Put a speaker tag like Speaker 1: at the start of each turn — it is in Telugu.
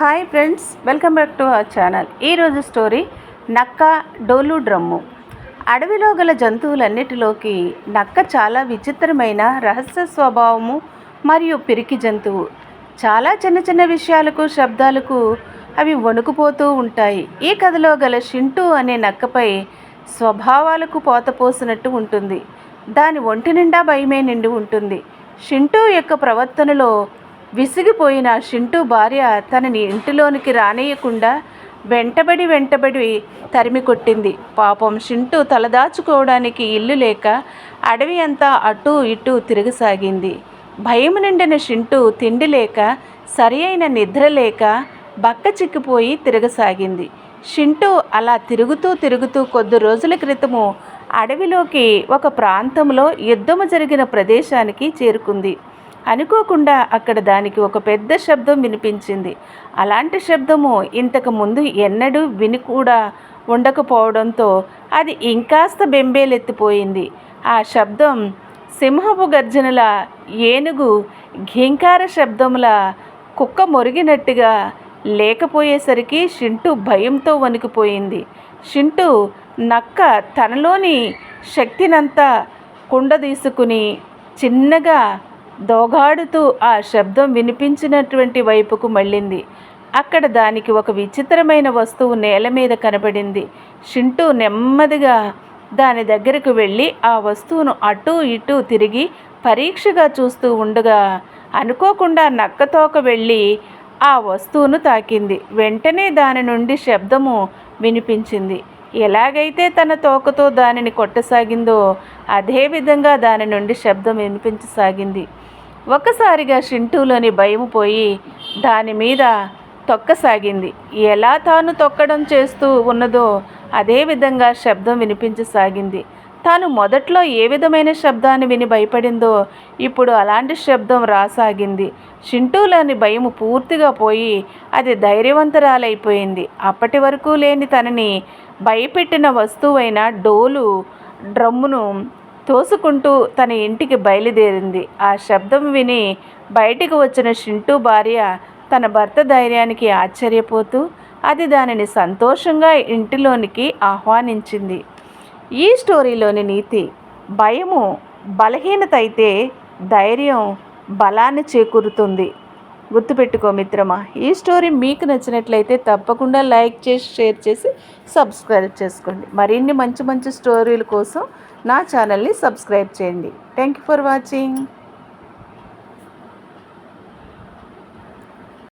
Speaker 1: Hi friends welcome back to our channel. ఈరోజు స్టోరీ నక్క డోలు డ్రమ్ము. అడవిలో గల జంతువులన్నిటిలోకి నక్క చాలా విచిత్రమైన రహస్య స్వభావము మరియు పిరికి జంతువు. చాలా చిన్న చిన్న విషయాలకు శబ్దాలకు అవి వణుకుపోతూ ఉంటాయి. ఈ కథలో గల షింటూ అనే నక్కపై స్వభావాలకు పోతపోసినట్టు ఉంటుంది. దాని ఒంటి నిండా భయమే నిండి ఉంటుంది. షింటూ యొక్క ప్రవర్తనలో విసిగిపోయిన షింటూ భార్య తనని ఇంటిలోనికి రానేయకుండా వెంటబడి వెంటబడి తరిమి కొట్టింది. పాపం షింటూ తలదాచుకోవడానికి ఇల్లు లేక అడవి అంతా అటూ ఇటూ తిరగసాగింది. భయం నిండిన షింటూ తిండి లేక సరి అయిన నిద్ర లేక బక్క చిక్కిపోయి తిరగసాగింది. షింటూ అలా తిరుగుతూ తిరుగుతూ కొద్ది రోజుల క్రితము అడవిలోకి ఒక ప్రాంతంలో యుద్ధము జరిగిన ప్రదేశానికి చేరుకుంది. అనుకోకుండా అక్కడ దానికి ఒక పెద్ద శబ్దం వినిపించింది. అలాంటి శబ్దము ఇంతకు ముందు ఎన్నడూ విని కూడా ఉండకపోవడంతో అది ఇంకాస్త బెంబేలెత్తిపోయింది. ఆ శబ్దం సింహపు గర్జనల ఏనుగు ఘీంకార శబ్దముల కుక్క మొరిగినట్టుగా లేకపోయేసరికి షింటూ భయంతో వణికిపోయింది. షింటూ నక్క తనలోని శక్తినంతా కుండదీసుకుని చిన్నగా దోగాడుతూ ఆ శబ్దం వినిపించినటువంటి వైపుకు మళ్ళింది. అక్కడ దానికి ఒక విచిత్రమైన వస్తువు నేల మీద కనబడింది షింటూ నెమ్మదిగా దాని దగ్గరకు వెళ్ళి ఆ వస్తువును అటూ ఇటూ తిరిగి పరీక్షగా చూస్తూ ఉండగా అనుకోకుండా నక్కతోక వెళ్ళి ఆ వస్తువును తాకింది. వెంటనే దాని నుండి శబ్దము వినిపించింది. ఎలాగైతే తన తోకతో దానిని కొట్టసాగిందో అదే విధంగా దాని నుండి శబ్దం వినిపించసాగింది. ఒక్కసారిగా షింటూలోని భయం పోయి దాని మీద తొక్కసాగింది. ఎలా తాను తొక్కడం చేస్తూ ఉన్నదో అదే విధంగా శబ్దం వినిపించసాగింది. తాను మొదట్లో ఏ విధమైన శబ్దాన్ని విని భయపడిందో ఇప్పుడు అలాంటి శబ్దం రాసాగింది. షింటూలోని భయం పూర్తిగా పోయి అది ధైర్యవంతరాలైపోయింది. అప్పటి వరకు లేని తనని భయపెట్టిన వస్తువైన డోలు డ్రమ్మును తోసుకుంటూ తన ఇంటికి బయలుదేరింది. ఆ శబ్దం విని బయటికి వచ్చిన షింటూ భార్య తన భర్త ధైర్యానికి ఆశ్చర్యపోతూ అది దానిని సంతోషంగా ఇంటిలోనికి ఆహ్వానించింది. ఈ స్టోరీలోని నీతి భయము బలహీనత అయితే ధైర్యం బలాన్ని చేకూరుతుంది. గుర్తుపెట్టుకో మిత్రమా. ఈ స్టోరీ మీకు నచ్చినట్లయితే తప్పకుండా లైక్ చేసి షేర్ చేసి సబ్స్క్రైబ్ చేసుకోండి. మరిన్ని మంచి మంచి స్టోరీల కోసం నా ఛానల్ని సబ్స్క్రైబ్ చేయండి. Thank you for watching.